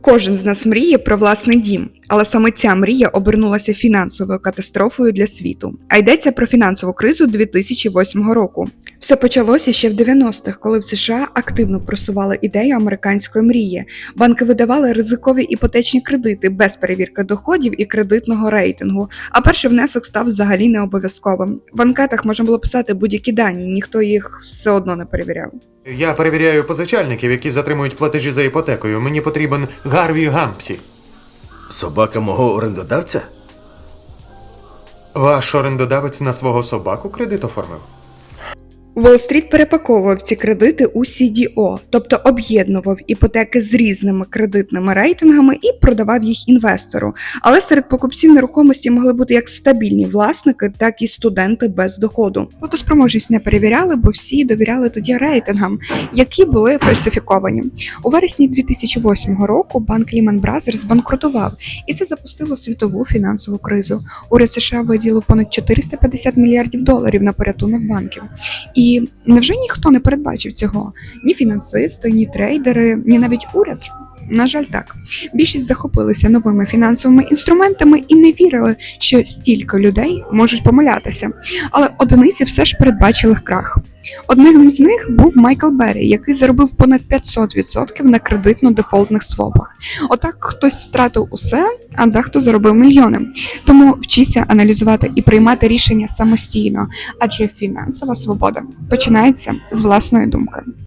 Кожен з нас мріє про власний дім, але саме ця мрія обернулася фінансовою катастрофою для світу. А йдеться про фінансову кризу 2008 року. Все почалося ще в 90-х, коли в США активно просували ідею американської мрії. Банки видавали ризикові іпотечні кредити без перевірки доходів і кредитного рейтингу. А перший внесок став взагалі не обов'язковим. В анкетах можна було писати будь-які дані, ніхто їх все одно не перевіряв. Я перевіряю позичальників, які затримують платежі за іпотекою. Мені потрібен Гарві Гампсі. Собака мого орендодавця? Ваш орендодавець на свого собаку кредит оформив? Уолл-стріт перепаковував ці кредити у CDO, тобто об'єднував іпотеки з різними кредитними рейтингами і продавав їх інвестору. Але серед покупців нерухомості могли бути як стабільні власники, так і студенти без доходу. Платоспроможність не перевіряли, бо всі довіряли тоді рейтингам, які були фальсифіковані. У вересні 2008 року банк Lehman Brothers збанкрутував, і це запустило світову фінансову кризу. Уряд США виділив понад 450 мільярдів доларів на порятунок банків. І невже ніхто не передбачив цього? Ні фінансисти, ні трейдери, ні навіть уряд. На жаль, так. Більшість захопилися новими фінансовими інструментами і не вірили, що стільки людей можуть помилятися. Але одиниці все ж передбачили крах. Одним з них був Майкл Беррі, який заробив понад 500% на кредитно-дефолтних свопах. Отак хтось втратив усе, а дехто заробив мільйони. Тому вчися аналізувати і приймати рішення самостійно, адже фінансова свобода починається з власної думки.